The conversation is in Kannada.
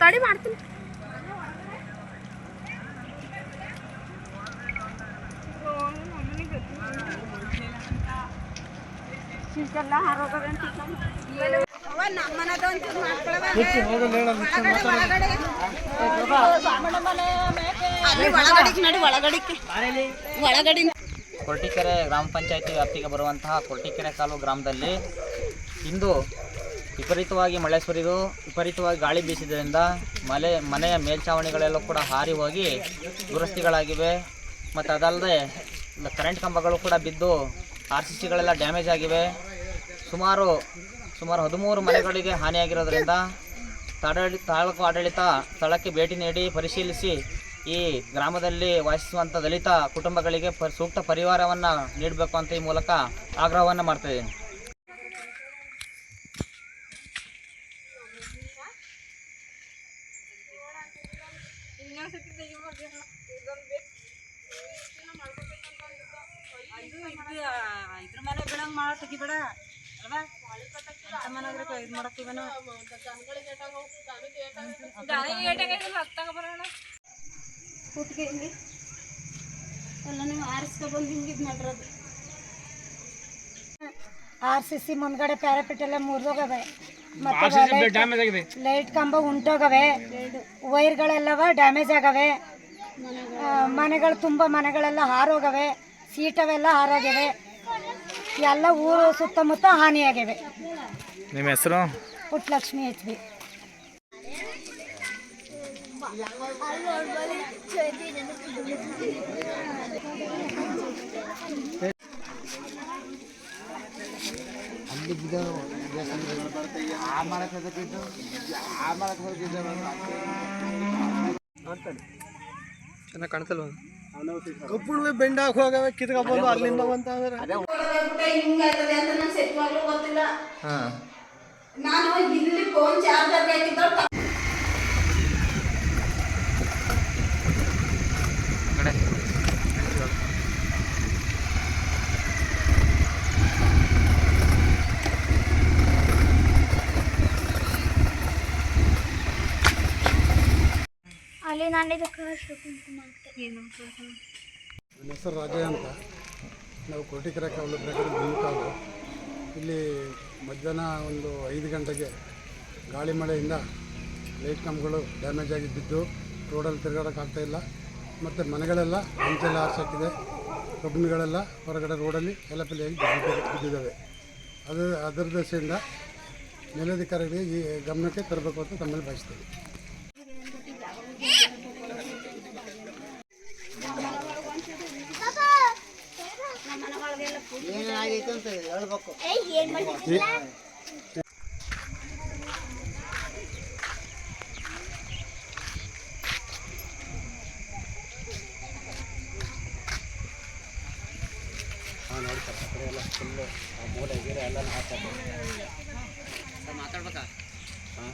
ತಡಿ ಮಾಡ್ತೀನಿ. ಕೊರ್ಟಿಕೆರೆ ಗ್ರಾಮ ಪಂಚಾಯತಿ ವ್ಯಾಪ್ತಿಗೆ ಬರುವಂತಹ ಕೊರ್ಟಿಕೆರೆ ಕಾಲು ಗ್ರಾಮದಲ್ಲಿ ಇಂದು ವಿಪರೀತವಾಗಿ ಮಳೆ ಸುರಿದು ವಿಪರೀತವಾಗಿ ಗಾಳಿ ಬೀಸಿದ್ದರಿಂದ ಮಲೆ, ಮನೆಯ ಮೇಲ್ಛಾವಣಿಗಳೆಲ್ಲ ಕೂಡ ಹಾರಿ ಹೋಗಿ ದುರಸ್ತಿಗಳಾಗಿವೆ. ಮತ್ತು ಅದಲ್ಲದೆ ಕರೆಂಟ್ ಕಂಬಗಳು ಕೂಡ ಬಿದ್ದು ಆರ್ ಸಿ ಸಿಗಳೆಲ್ಲ ಡ್ಯಾಮೇಜ್ ಆಗಿವೆ. ಸುಮಾರು ಸುಮಾರು ಹದಿಮೂರು ಮನೆಗಳಿಗೆ ಹಾನಿಯಾಗಿರೋದ್ರಿಂದ ತಾಡಳಿ, ತಾಲೂಕು ಆಡಳಿತ ಸ್ಥಳಕ್ಕೆ ಭೇಟಿ ನೀಡಿ ಪರಿಶೀಲಿಸಿ ಈ ಗ್ರಾಮದಲ್ಲಿ ವಾಸಿಸುವಂಥ ದಲಿತ ಕುಟುಂಬಗಳಿಗೆ ಸೂಕ್ತ ಪರಿಹಾರವನ್ನು ನೀಡಬೇಕು ಅಂತ ಈ ಮೂಲಕ ಆಗ್ರಹವನ್ನು ಮಾಡ್ತಾ ಇದ್ರ ಮನೆ ಬಿಡಂಗ್ ಮಾಡ ತೆಗಿಬೇಡ ಅಲ್ವಾ? ಮನಾಗ್ರೆ ಇದು ಕುಟ್ಗೆ ಹಿಂಗೆ. ಎಲ್ಲ ನೀವು ಆರಿಸ್ಕೊಬಂದು ಹಿಂಗೆ ಇದು ಮಾಡಿರೋದು. ಆರ್ ಸಿ ಸಿ ಮುಂದ್ಗಡೆ ಪ್ಯಾರಾಪಿಟ್ ಎಲ್ಲ ಮುರಿದೋಗವೆ ಮತ್ತೆ ಲೈಟ್ ಕಂಬ ಉಂಟೋಗವೆ. ವೈರ್ಗಳೆಲ್ಲವ ಡ್ಯಾಮೇಜ್ ಆಗವೆ. ಮನೆಗಳು ತುಂಬ ಮನೆಗಳೆಲ್ಲ ಹಾರೋಗವೆ. ಸೀಟವೆಲ್ಲ ಹಾರೋಗಿವೆ. ಎಲ್ಲ ಊರು ಸುತ್ತಮುತ್ತ ಹಾನಿಯಾಗಿವೆ. ನಿಮ್ಮ ಹೆಸರು? ಪುಟ್ಟಲಕ್ಷ್ಮಿ ಎಚ್ ಬಿ ಚೆನ್ನಾಗಿ ಕಾಣ್ತಲ್ವ ಕಬ್ಬುಣವೆ ಬೆಂಡಾಕ್ ಹೋಗವೆ ಕಿತ್ಕೊಬೋದು ಅಲ್ಲಿಂದ ಬಂತ ಅಂದ್ರೆ. ಹಿಂಗಾಗ್ತದೆ ಅಂತ ನಂಗೆ ಸತ್ಯವಾಗ್ಲೂ ಗೊತ್ತಿಲ್ಲ. ನಾನು ಇಲ್ಲಿ ಫೋನ್ ಚಾರ್ಜರ್ ಹಾಕಿದ್ದವ್ರು ಅಲ್ಲಿ ನಾನಿದ್ದಕ್ಕೆ ನನ್ನ ಹೆಸರು ರಾಜಯ್ಯ ಅಂತ. ನಾವು ಕೋಟಿಕೆರೆ ಕಾವಲು ಬ್ರೇಕರ್ ಬಂದ್ಕಾವು ಇಲ್ಲಿ ಮಧ್ಯಾಹ್ನ ಒಂದು ಐದು ಗಂಟೆಗೆ ಗಾಳಿ ಮಳೆಯಿಂದ ಲೈಟ್ ಕಂಬಗಳು ಡ್ಯಾಮೇಜ್ ಆಗಿ ಬಿದ್ದು ರೋಡಲ್ಲಿ ತಿರುಗಾಡೋಕ್ಕಾಗ್ತಾಯಿಲ್ಲ ಮತ್ತು ಮನೆಗಳೆಲ್ಲ ಹಂಚೆಲ್ಲ ಹಾರ್ಸಾಕಿದೆ ಕಬ್ಬಿಣಗಳೆಲ್ಲ ಹೊರಗಡೆ ರೋಡಲ್ಲಿ ಎಲಪಿಲಿಯಾಗಿ ಬಿದ್ದಿದೆ ಬಿದ್ದಿದ್ದಾವೆ. ಅದು ಅದರ ದಶೆಯಿಂದ ಮೇಲಧಿಕಾರಿಗಳಿಗೆ ಈ ಗಮನಕ್ಕೆ ತರಬೇಕು ಅಂತ ತಮ್ಮಲ್ಲಿ ಬಯಸ್ತೇವೆ ಏನಾಗೈತೆ ಅಂತ ಹೇಳ್ಬೇಕು. ಎಲ್ಲ ಫುಲ್ಲು ಮೂಲೆ ಗೀರೆ ಎಲ್ಲ ಹಾಕ್ತಾರೆ ಮಾತಾಡ್ಬೇಕಾ? ಹಾಂ.